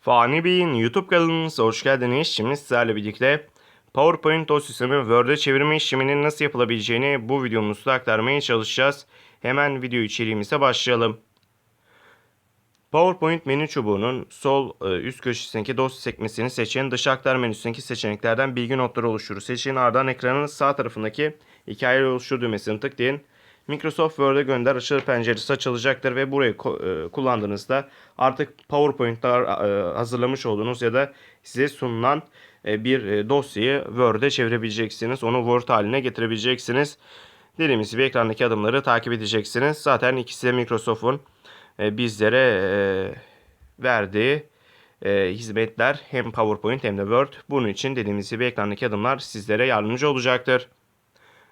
Fani Bey'in YouTube kanalımıza hoş geldiniz. Şimdi sizlerle birlikte PowerPoint dosyasını Word'e çevirme işleminin nasıl yapılabileceğini bu videomuzda aktarmaya çalışacağız. Hemen video içeriğimize başlayalım. PowerPoint menü çubuğunun sol e, üst köşesindeki dosya sekmesini seçin. Dış aktar menüsündeki seçeneklerden bilgi notları oluşturur. Seçin ardından ekranın sağ tarafındaki hikaye oluştur düğmesini tıklayın. Microsoft Word'e gönder açılır penceresi açılacaktır ve burayı e, kullandığınızda artık PowerPoint'lar e, hazırlamış olduğunuz ya da size sunulan e, bir dosyayı Word'e çevirebileceksiniz. Onu Word haline getirebileceksiniz. Dediğimiz gibi ekrandaki adımları takip edeceksiniz. Zaten ikisi de Microsoft'un bizlere verdiği hizmetler hem PowerPoint hem de Word. Bunun için dediğimiz gibi ekrandaki adımlar sizlere yardımcı olacaktır.